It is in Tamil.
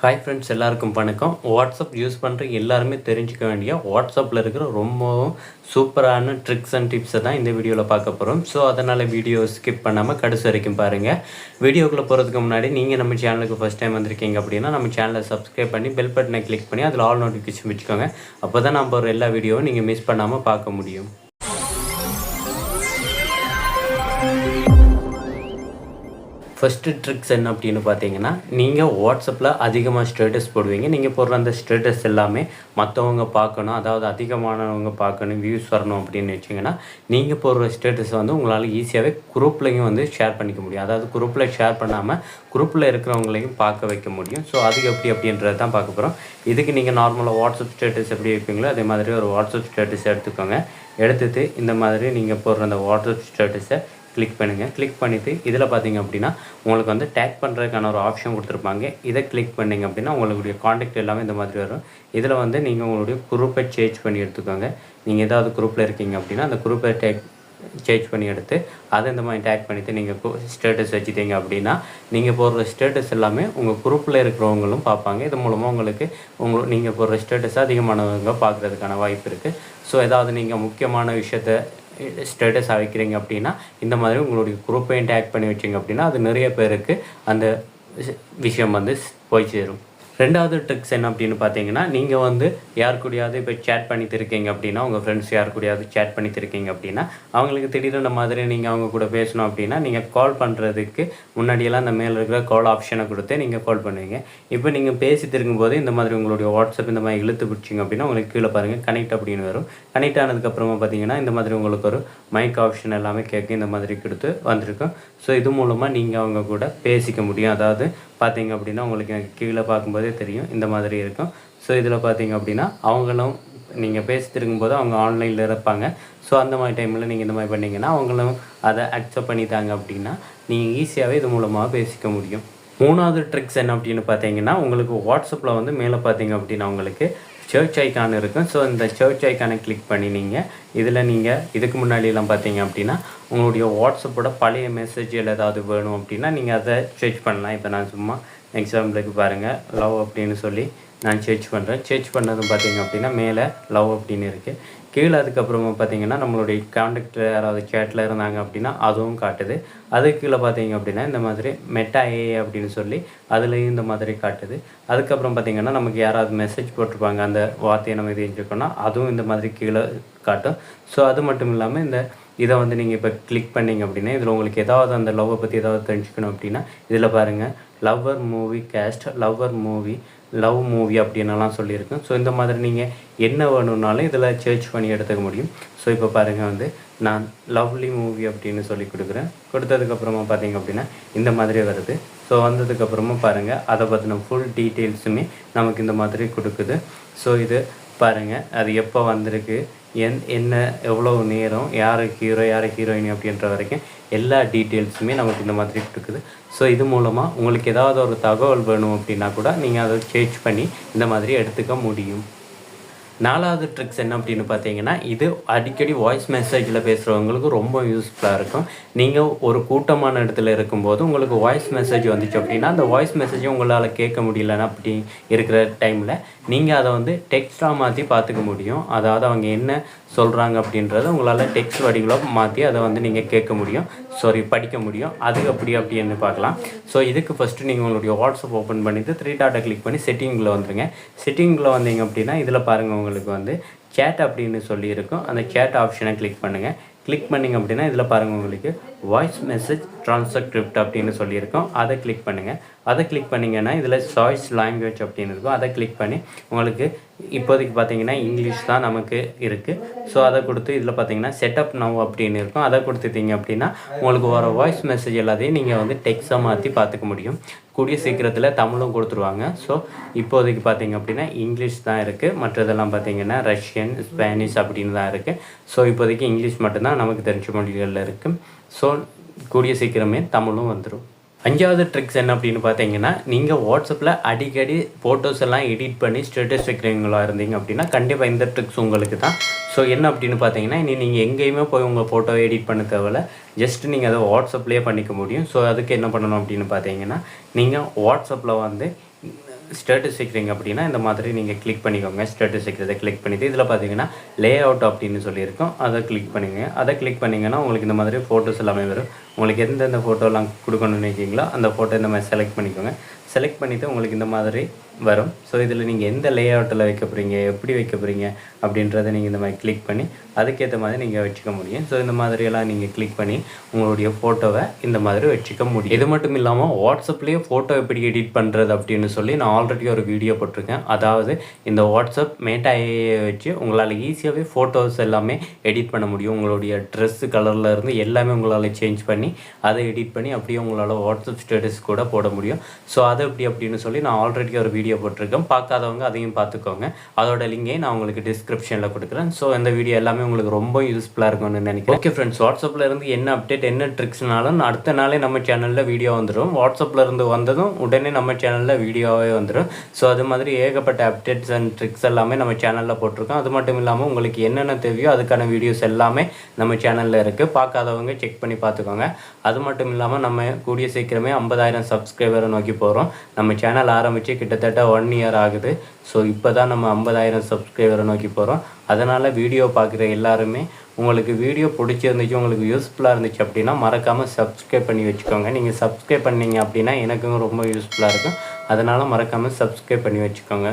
ஹாய் ஃப்ரெண்ட்ஸ் எல்லாருக்கும் வணக்கம். வாட்ஸ்அப் யூஸ் பண்ணுற எல்லாருமே தெரிஞ்சுக்க வேண்டிய வாட்ஸ்அப்பில் இருக்கிற ரொம்பவும் சூப்பரான ட்ரிக்ஸ் அண்ட் டிப்ஸை தான் இந்த வீடியோவில் பார்க்க போகிறோம் ஸோ அதனால் வீடியோ ஸ்கிப் பண்ணாமல் கடைசி வரைக்கும் பாருங்கள் வீடியோக்குள்ளே போகிறதுக்கு முன்னாடி நீங்கள் நம்ம சேனலுக்கு ஃபஸ்ட் டைம் வந்திருக்கீங்க அப்படின்னா நம்ம சேனலை சப்ஸ்கிரைப் பண்ணி பெல் பட்டனை கிளிக் பண்ணி அதில் ஆல் நோட்டிஃபிகேஷன் வச்சுக்கோங்க. அப்போ தான் நம்ம ஒரு எல்லா வீடியோவும் நீங்கள் மிஸ் பண்ணாமல் பார்க்க முடியும். ஃபஸ்ட்டு ட்ரிக்ஸ் என்ன அப்படின்னு பார்த்தீங்கன்னா நீங்கள் வாட்ஸ்அப்பில் அதிகமாக ஸ்டேட்டஸ் போடுவீங்க. நீங்கள் போடுற அந்த ஸ்டேட்டஸ் எல்லாமே மற்றவங்க பார்க்கணும். அதாவது அதிகமானவங்க பார்க்கணும் வியூஸ் வரணும் அப்படின்னு வச்சிங்கன்னா நீங்கள் போடுற ஸ்டேட்டஸ் வந்து உங்களால் ஈஸியாகவே குரூப்லையும் வந்து ஷேர் பண்ணிக்க முடியும். அதாவது குரூப்பில் ஷேர் பண்ணாமல் குரூப்பில் இருக்கிறவங்களையும் பார்க்க வைக்க முடியும். ஸோ அதுக்கு எப்படி அப்படின்றது தான் பார்க்க போகிறோம் இதுக்கு நீங்கள் நார்மலாக வாட்ஸ்அப் ஸ்டேட்டஸ் எப்படி வைப்பீங்களோ அதே மாதிரி ஒரு வாட்ஸ்அப் ஸ்டேட்டஸ் எடுத்துக்கோங்க. எடுத்துகிட்டு இந்த மாதிரி நீங்கள் போடுற அந்த வாட்ஸ்அப் ஸ்டேட்டஸை கிளிக் பண்ணுங்கள் கிளிக் பண்ணிவிட்டு இதில் பார்த்தீங்க அப்படின்னா உங்களுக்கு வந்து டேக் பண்ணுறதுக்கான ஒரு ஆப்ஷன் கொடுத்துருப்பாங்க. இதை கிளிக் பண்ணிங்க அப்படின்னா உங்களுடைய காண்டாக்ட் எல்லாமே இந்த மாதிரி வரும். இதில் வந்து நீங்கள் உங்களுடைய குரூப்பை சேஞ்ச் பண்ணி எடுத்துக்கோங்க. நீங்கள் ஏதாவது குரூப்பில் இருக்கீங்க அப்படின்னா அந்த குரூப்பை டேக் சேஞ்ச் பண்ணி எடுத்து அதை இந்த மாதிரி டேக் பண்ணிவிட்டு நீங்கள் ஸ்டேட்டஸ் வச்சுட்டீங்க அப்படின்னா நீங்கள் போடுற ஸ்டேட்டஸ் எல்லாமே உங்கள் குரூப்பில் இருக்கிறவங்களும் பார்ப்பாங்க. இது மூலமாக உங்களுக்கு உங்கள் நீங்கள் போடுற ஸ்டேட்டஸ் அதிகமானவங்க பார்க்குறதுக்கான வாய்ப்பு இருக்குது ஸோ ஏதாவது நீங்கள் முக்கியமான விஷயத்த ஸ்டேட்டஸாக வைக்கிறீங்க அப்படின்னா இந்த மாதிரி உங்களுடைய குரூப்பையும் டேக் பண்ணி வச்சிங்க அப்படின்னா அது நிறைய பேருக்கு அந்த விஷயம் வந்து போய் சேரும். ரெண்டாவது ட்ரிக்ஸ் என்ன அப்படின்னு பார்த்தீங்கன்னா நீங்கள் வந்து யார் கூடயாவது இப்போ சேட் பண்ணிட்டு இருக்கீங்க அப்படின்னா உங்கள் ஃப்ரெண்ட்ஸ் யார் கூடயாவது சேட் பண்ணிட்டு இருக்கீங்க அப்படின்னா அவங்களுக்கு திடீர்னு இந்த மாதிரி நீங்கள் அவங்க கூட பேசணும் அப்படின்னா நீங்கள் கால் பண்ணுறதுக்கு முன்னாடியெல்லாம் அந்த மேலே இருக்கிற கால் ஆப்ஷனை கொடுத்து நீங்கள் கால் பண்ணுவீங்க. இப்போ நீங்கள் பேசிட்டு இருக்கும்போது இந்த மாதிரி உங்களுடைய வாட்ஸ்அப் இந்த மாதிரி இழுத்து பிடிச்சிங்க அப்படின்னா உங்களுக்கு கீழே பாருங்கள் கனெக்ட் அப்படின்னு வரும். கனெக்ட் ஆனதுக்கப்புறமா பார்த்தீங்கன்னா இந்த மாதிரி உங்களுக்கு ஒரு மைக் ஆப்ஷன் எல்லாமே கேட்க இந்த மாதிரி கொடுத்து வந்திருக்கும். ஸோ இது மூலமாக நீங்கள் அவங்க கூட பேசிக்க முடியும். அதாவது பார்த்தீங்க அப்படின்னா உங்களுக்கு எனக்கு கீழே பார்க்கும்போதே தெரியும். இந்த மாதிரி இருக்கும். ஸோ இதில் பார்த்தீங்க அப்படின்னா அவங்களும் நீங்கள் பேசிட்டு இருக்கும்போது அவங்க ஆன்லைனில் இருப்பாங்க. ஸோ அந்த மாதிரி டைமில் நீங்கள் இந்த மாதிரி பண்ணிங்கன்னா அவங்களும் அதை அக்செப்ட் பண்ணிட்டாங்க அப்படின்னா நீங்கள் ஈஸியாகவே இது மூலமாக பேசிக்க முடியும். மூணாவது ட்ரிக்ஸ் என்ன அப்படின்னு பார்த்தீங்கன்னா உங்களுக்கு வாட்ஸ்அப்பில் வந்து மேலே பார்த்தீங்க அப்படின்னா உங்களுக்கு சர்ச் ஐக்கான் இருக்கும். ஸோ இந்த சர்ச் ஐக்கானை கிளிக் பண்ணி நீங்கள் இதில் நீங்கள் இதுக்கு முன்னாடியெல்லாம் பார்த்தீங்க அப்படின்னா உங்களுடைய வாட்ஸ்அப்போட பழைய மெசேஜில் ஏதாவது வேணும் அப்படின்னா நீங்கள் அதை சர்ச் பண்ணலாம். இப்போ நான் சும்மா எக்ஸாம்பிளுக்கு பாருங்கள் லவ் அப்படின்னு சொல்லி நான் சர்ச் பண்ணுறேன் சர்ச் பண்ணதும் பார்த்தீங்க அப்படின்னா மேலே லவ் அப்படின்னு இருக்குது கீழே அதுக்கப்புறமா பார்த்தீங்கன்னா நம்மளுடைய காண்டாக்டில் யாராவது சேட்டில் இருந்தாங்க அப்படின்னா அதுவும் காட்டுது. அது கீழே பார்த்தீங்க அப்படின்னா இந்த மாதிரி மெட்டா ஏ அப்படின்னு சொல்லி அதுலேயும் இந்த மாதிரி காட்டுது. அதுக்கப்புறம் பார்த்தீங்கன்னா நமக்கு யாராவது மெசேஜ் போட்டிருப்பாங்க அந்த வார்த்தையை நம்ம இது செஞ்சுக்கோன்னா அதுவும் இந்த மாதிரி கீழே காட்டும். ஸோ அது மட்டும் இல்லாமல் இந்த இதை வந்து நீங்கள் இப்போ கிளிக் பண்ணீங்க அப்படின்னா இதில் உங்களுக்கு ஏதாவது அந்த லவ்வை பற்றி ஏதாவது தெரிஞ்சுக்கணும் அப்படின்னா இதில் பாருங்கள் lover movie cast lover movie love movie அப்படின்னலாம் சொல்லியிருக்கேன். ஸோ இந்த மாதிரி நீங்கள் என்ன வேணும்னாலும் இதில் சர்ச் பண்ணி எடுத்துக்க முடியும். ஸோ இப்போ பாருங்கள் வந்து நான் லவ்லி மூவி அப்படின்னு சொல்லி கொடுக்குறேன். கொடுத்ததுக்கப்புறமா பார்த்தீங்க அப்படின்னா இந்த மாதிரி வருது. ஸோ வந்ததுக்கப்புறமா பாருங்கள் அதை பற்றின ஃபுல் டீட்டெயில்ஸுமே நமக்கு இந்த மாதிரி கொடுக்குது. ஸோ இது பாருங்கள் அது எப்போ வந்திருக்கு என் என்ன எவ்வளோ நேரம் யார் ஹீரோ யார் ஹீரோயின் அப்படின்ற வரைக்கும் எல்லா டீட்டெயில்ஸுமே நமக்கு இந்த மாதிரி கொடுக்குது ஸோ இது மூலமாக உங்களுக்கு ஏதாவது ஒரு தகவல் வேணும் அப்படின்னா கூட நீங்கள் அதை சேஞ்ச் பண்ணி இந்த மாதிரி எடுத்துக்க முடியும். நாலாவது ட்ரிக்ஸ் என்ன அப்படின்னு பார்த்தீங்கன்னா இது அடிக்கடி வாய்ஸ் மெசேஜில் பேசுகிறவங்களுக்கு ரொம்ப யூஸ்ஃபுல்லாக இருக்கும். நீங்கள் ஒரு கூட்டமான இடத்துல இருக்கும்போது உங்களுக்கு வாய்ஸ் மெசேஜ் வந்துச்சு அப்படின்னா அந்த வாய்ஸ் மெசேஜை உங்களால் கேட்க முடியலன்னா அப்படி இருக்கிற டைமில் நீங்கள் அதை வந்து டெக்ஸ்டாக மாற்றி பார்த்துக்க முடியும். அதாவது அவங்க என்ன சொல்கிறாங்க அப்படின்றத உங்களால் டெக்ஸ்ட் வடிவிலோ மாற்றி அதை வந்து நீங்கள் கேட்க முடியும். சாரி படிக்க முடியும். அது அப்படி அப்படின்னு பார்க்கலாம். ஸோ இதுக்கு ஃபஸ்ட்டு நீங்கள் உங்களுடைய வாட்ஸ்அப் ஓப்பன் பண்ணிவிட்டு த்ரீ டாட்டை கிளிக் பண்ணி செட்டிங்கில் வந்துருங்க. செட்டிங்கில் வந்தீங்க அப்படின்னா இதில் பாருங்கள் உங்களுக்கு வந்து சேட் அப்படின்னு சொல்லியிருக்கும் அந்த சேட் ஆப்ஷனை கிளிக் பண்ணுங்கள் கிளிக் பண்ணிங்க அப்படின்னா இதில் பாருங்கள் உங்களுக்கு வாய்ஸ் மெசேஜ் ட்ரான்ஸ்கிரிப்ட் அப்படின்னு சொல்லியிருக்கோம் அதை கிளிக் பண்ணுங்கள் அதை கிளிக் பண்ணிங்கன்னா இதில் சாய்ஸ் லாங்குவேஜ் அப்படின்னு இருக்கும். அதை கிளிக் பண்ணி உங்களுக்கு இப்போதைக்கு பார்த்தீங்கன்னா இங்கிலீஷ் தான் நமக்கு இருக்குது ஸோ அதை கொடுத்து இதில் பார்த்தீங்கன்னா செட்டப் நவ் அப்படின்னு இருக்கும். அதை கொடுத்துட்டீங்க அப்படின்னா உங்களுக்கு வர வாய்ஸ் மெசேஜ் எல்லாத்தையும் நீங்கள் வந்து டெக்ஸ்டாக மாற்றி பார்த்துக்க முடியும். கூடிய சீக்கிரத்தில் தமிழும் கொடுத்துருவாங்க. ஸோ இப்போதைக்கு பார்த்தீங்க அப்படின்னா இங்கிலீஷ் தான் இருக்குது மற்றதெல்லாம் பார்த்தீங்கன்னா ரஷ்யன் ஸ்பானிஷ் அப்படின்னு தான் இருக்குது ஸோ இப்போதைக்கு இங்கிலீஷ் மட்டும்தான் நமக்கு தெரிஞ்ச மொழிகளில் இருக்குது ஸோ கூடிய சீக்கிரமே தமிழும் வந்துடும் அஞ்சாவது ட்ரிக்ஸ் என்ன அப்படின்னு பார்த்தீங்கன்னா நீங்கள் வாட்ஸ்அப்பில் அடிக்கடி ஃபோட்டோஸ் எல்லாம் எடிட் பண்ணி ஸ்டேட்டஸ் வைக்கிறவங்களா இருந்தீங்க அப்படின்னா கண்டிப்பாக இந்த ட்ரிக்ஸ் உங்களுக்கு தான். ஸோ என்ன அப்படின்னு பார்த்தீங்கன்னா இனி நீங்கள் எங்கேயுமே போய் உங்கள் ஃபோட்டோ எடிட் பண்ண தேவையில்ல. ஜஸ்ட் நீங்கள் அதை வாட்ஸ்அப்லேயே பண்ணிக்க முடியும். ஸோ அதுக்கு என்ன பண்ணணும் அப்படின்னு பார்த்தீங்கன்னா நீங்கள் வாட்ஸ்அப்பில் வந்து ஸ்டேட்டஸ் வைக்கிறீங்க அப்படின்னா இந்த மாதிரி நீங்கள் கிளிக் பண்ணிக்கோங்க. ஸ்டேட்டஸ் வைக்கிறத கிளிக் பண்ணிவிட்டு இதில் பார்த்தீங்கன்னா லே அவுட் அப்படின்னு சொல்லியிருக்கோம். அதை கிளிக் பண்ணிங்க. அதை கிளிக் பண்ணிங்கன்னா உங்களுக்கு இந்த மாதிரி ஃபோட்டோஸ் எல்லாமே வரும். உங்களுக்கு எந்தெந்த ஃபோட்டோலாம் கொடுக்கணும்னு நினைக்கிறீங்களோ அந்த ஃபோட்டோ இந்த மாதிரி செலக்ட் பண்ணிக்கோங்க. செலக்ட் பண்ணிவிட்டு உங்களுக்கு இந்த மாதிரி வரும். ஸோ இதில் நீங்கள் எந்த லே அவுட்டில் வைக்க போகிறீங்க எப்படி வைக்க போகிறீங்க அப்படின்றத நீங்கள் இந்த மாதிரி கிளிக் பண்ணி அதுக்கேற்ற மாதிரி நீங்கள் வச்சுக்க முடியும். ஸோ இந்த மாதிரியெல்லாம் நீங்கள் கிளிக் பண்ணி உங்களுடைய ஃபோட்டோவை இந்த மாதிரி வச்சுக்க முடியும். இது மட்டும் இல்லாமல் வாட்ஸ்அப்லேயே ஃபோட்டோ எப்படி எடிட் பண்ணுறது அப்படின்னு சொல்லி நான் ஆல்ரெடி ஒரு வீடியோ போட்டிருக்கேன். அதாவது இந்த வாட்ஸ்அப் மேட்டாயை வச்சு உங்களால் ஈஸியாகவே ஃபோட்டோஸ் எல்லாமே எடிட் பண்ண முடியும். உங்களுடைய ட்ரெஸ்ஸு கலரில் இருந்து எல்லாமே உங்களால் சேஞ்ச் பண்ணி அதை எடிட் பண்ணி அப்படியே உங்களால் வாட்ஸ்அப் ஸ்டேட்டஸ் கூட போட முடியும். ஸோ அது அது எப்படி அப்படின்னு சொல்லி நான் ஆல்ரெடி ஒரு வீடியோ போட்டிருக்கேன். பார்க்காதவங்க அதையும் பார்த்துக்கோங்க. அதோட லிங்கை நான் உங்களுக்கு டிஸ்கிரிப்ஷனில் கொடுக்குறேன். ஸோ இந்த வீடியோ எல்லாமே உங்களுக்கு ரொம்ப யூஸ்ஃபுல்லாக இருக்கும்னு நினைக்கிறேன். ஓகே ஃப்ரெண்ட்ஸ் வாட்ஸ்அப்பில் இருந்து என்ன அப்டேட் என்ன ட்ரிக்ஸ்னாலும் அடுத்த நாளே நம்ம சேனலில் வீடியோ வந்துடும் வாட்ஸ்அப்பில் இருந்து வந்ததும் உடனே நம்ம சேனலில் வீடியோவே வந்துடும் ஸோ அது மாதிரி ஏகப்பட்ட அப்டேட்ஸ் அண்ட் ட்ரிக்ஸ் எல்லாமே நம்ம சேனலில் போட்டிருக்கோம். அது மட்டும் இல்லாமல் உங்களுக்கு என்னென்ன தேவையோ அதுக்கான வீடியோஸ் எல்லாமே நம்ம சேனலில் இருக்குது பார்க்காதவங்க செக் பண்ணி பார்த்துக்கோங்க. அது மட்டும் இல்லாமல் நம்ம கூடிய சீக்கிரமே ஐம்பதாயிரம் சப்ஸ்கிரைபரை நோக்கி போகிறோம் நம்ம சேனல் ஆரம்பித்து கிட்டத்தட்ட ஒன் இயர் ஆகுது. ஸோ இப்போ தான் நம்ம ஐம்பதாயிரம் சப்ஸ்கிரைபரை நோக்கி போகிறோம் அதனால் வீடியோ பார்க்குற எல்லாருமே உங்களுக்கு வீடியோ பிடிச்சிருந்துச்சு உங்களுக்கு யூஸ்ஃபுல்லாக இருந்துச்சு அப்படின்னா மறக்காமல் சப்ஸ்கிரைப் பண்ணி வச்சுக்கோங்க. நீங்கள் சப்ஸ்கிரைப் பண்ணீங்க அப்படின்னா எனக்கும் ரொம்ப யூஸ்ஃபுல்லாக இருக்கும். அதனால் மறக்காமல் சப்ஸ்கிரைப் பண்ணி வச்சுக்கோங்க.